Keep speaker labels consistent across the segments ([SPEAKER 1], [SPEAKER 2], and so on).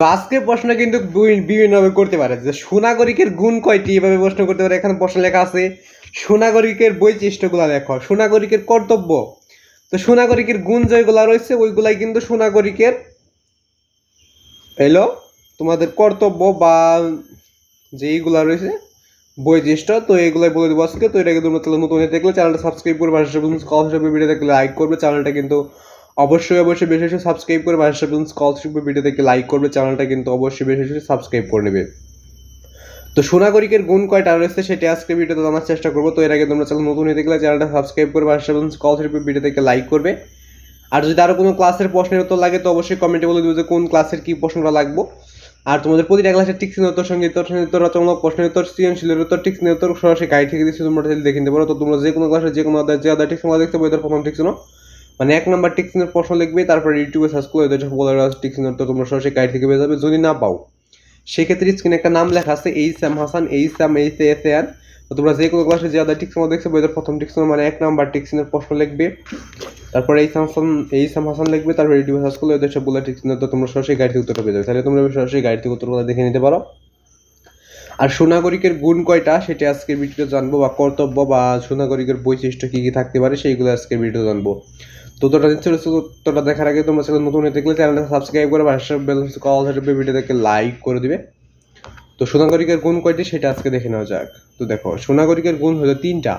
[SPEAKER 1] তো আজকের প্রশ্ন কিন্তু বিভিন্নভাবে করতে পারে। যে সুনাগরিকের গুণ কয়টি এভাবে প্রশ্ন করতে পারে। এখানে প্রশ্ন লেখা আছে, সুনাগরিকের বৈশিষ্ট্যগুলো লেখো। সুনাগরিকের কর্তব্য। তো সুনাগরিকের গুণ যেগুলো রয়েছে, ওইগুলাই কিন্তু সুনাগরিকের এলো তোমাদের কর্তব্য বা যে যেইগুলা রয়েছে, বৈশিষ্ট্য, তো এইগুলাই বলে দেবো আজকে। তো এটাকে তোমরা তাহলে নতুন দেখলে চ্যানেলটা সাবস্ক্রাইব করবে ভিডিও দেখলে লাইক করবে। চ্যানেলটা কিন্তু অবশ্যই অবশ্যই বেশি বেশি সাবস্ক্রাইব করে ভাষা স্কলারশিপ ভিডিও দেখে লাইক করবে চ্যানেলটা কিন্তু অবশ্যই বেশি বেশি সাবস্ক্রাইব করে নেবে। তো সোনাগরিকের গুণ কয়টা রয়েছে সেটা আজকে ভিডিওতে জানার চেষ্টা করব। তো এর আগে তোমরা চ্যানেল নতুন হয়ে দেখলে চ্যানেলটা সাবস্ক্রাইব করে ভাষা স্কলারশিপ ভিডিও দেখে লাইক করবে। আর যদি আরও কোনো ক্লাসের প্রশ্নের উত্তর লাগে তো অবশ্যই কমেন্টে বলে দেবো যে কোন ক্লাসের কী প্রশ্নটা লাগবো। আর তোমাদের প্রতিটা ক্লাসের টিক্সিনের উত্তর, সঙ্গে উত্তর রচনামূলক প্রশ্নের উত্তর, সৃজনশীলের উত্তর টিক্সিনের উত্তর সরাসরি গাইড থেকে দিচ্ছি, তোমরা দেখে নিতে পারো। তো তোমরা যে কোনো ক্লাসের যে কোনো যে আদার টিক্সিন দেখতে পাবো এদের প্রথম টিক্সিনো মানে এক নাম্বার টিক্সিনের প্রশ্ন লিখবে, তারপর ইউটিউবে সার্চ করে এদের সকলের টিক্সিনের উত্তর তোমরা সরাসরি গাইড থেকে পেয়ে যাবে। যদি না পাও, সেক্ষেত্রে স্ক্রিনে একটা নাম লেখা আছে এই স্যাম হাসান এই স্যাম এই সে এস তো তোমরা যে কোনো ক্লাসে যে আদার দেখছ এদের প্রথম টিক্সিন মানে এক নাম্বার টিক্সিনের প্রশ্ন লিখবে। তারপরে এই সামসান এই সাম হাসান লিখবে, তারপর ইউটিউবে সার্চ করলে এদের সবগুলো টিক্সিনের উত্তর তোমরা সরাসরি গাইড থেকে উত্তরটা পেয়ে যাবে। তাহলে তোমরা সরাসরি গাইড থেকে উত্তরগুলো দেখে নিতে পারো। আর সুনাগরিকের গুণ কয়টা, সেটা আজকের ভিডিওতে জানব, বা কর্তব্য বা সুনাগরিকের বৈশিষ্ট্য কী কী থাকতে পারে, সেইগুলো আজকের ভিডিওতে জানব। তো উত্তরটা নিচ্ছে দেখার আগে তোমরা সেটা নতুন হয়ে দেখলে চ্যানেলটা সাবস্ক্রাইব করে পাশে বেল কল হিসেবে ভিডিওটাকে লাইক করে দিবে। তো সোনাগরিকের গুণ কয়টি সেটা আজকে দেখে নেওয়া যাক। তো দেখো, সোনাগরিকের গুণ হলো তিনটা।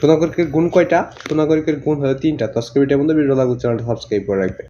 [SPEAKER 1] সোনাগরিকের গুণ কয়টা? সোনাগরিকের গুণ হলো তিনটা। তো আজকে ভিডিও বন্ধু ভিডিও লাগলে চ্যানেলটা সাবস্ক্রাইব করে রাখবে।